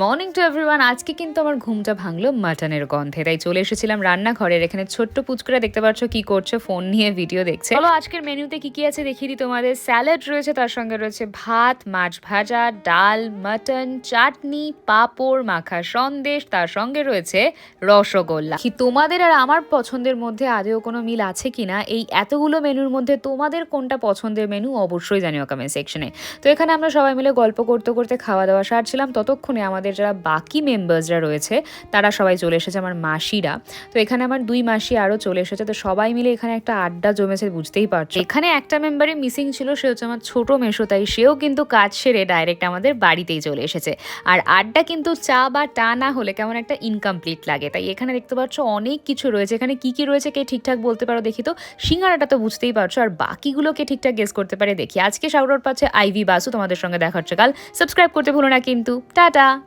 Morning to everyone আজকে কিন্তু আমার ঘুমটা ভাঙলো মাটনের গন্ধে। তাই চলে এসেছিলাম রান্নাঘরের, এখানে ছোট্ট পুচকুরা দেখতে পাচ্ছ কি করছে ফোন নিয়ে ভিডিও দেখছে। চলো আজকের মেনুতে কি কি আছে দেখিয়ে দিই তোমাদের। স্যালাড রয়েছে, তার সঙ্গে রয়েছে ভাত, মাছ ভাজা, ডাল মাটন চাটনি, পাঁপড়, মাখা সন্দেশ, তার সঙ্গে রয়েছে রসগোল্লা। কি তোমাদের আর আমার পছন্দের মধ্যে আদেও কোনো মিল আছে কিনা? এই এতগুলো মেনুর মধ্যে তোমাদের কোনটা পছন্দের মেনু অবশ্যই জানিও কমেন্ট সেকশনে তো এখানে আমরা সবাই মিলে গল্প করতে করতে খাওয়া দাওয়া সারছিলাম। ততক্ষণে আমাদের যারা বাকি মেম্বার্সরা রয়েছে, তারা সবাই চলে এসেছে আমার মাসিরা। তো এখানে আমার দুই মাসি আরও চলে এসেছে, তো সবাই মিলে এখানে একটা আড্ডা জমেছে, বুঝতেই পারছ। এখানে একটা মেম্বারই মিসিং ছিল, সে হচ্ছে আমার ছোট মেশো, তাই সেও কিন্তু কাজ সেরে ডাইরেক্ট আমাদের বাড়িতেই চলে এসেছে। আর আড্ডা কিন্তু চা বা টা না হলে কেমন একটা ইনকমপ্লিট লাগে। তাই এখানে দেখতে পাচ্ছ অনেক কিছু রয়েছে। এখানে কি কি রয়েছে কে ঠিকঠাক বলতে পারো দেখি তো? সিঙ্গারাটা তো বুঝতেই পারছ। আর বাকিগুলোকে ঠিকঠাক গেস করতে পারে দেখি। আজকে শাউট পাচ্ছে আইভি বাসু তোমাদের সঙ্গে দেখা হচ্ছে। কাল সাবস্ক্রাইব করতে ভুলো না কিন্তু। টাটা!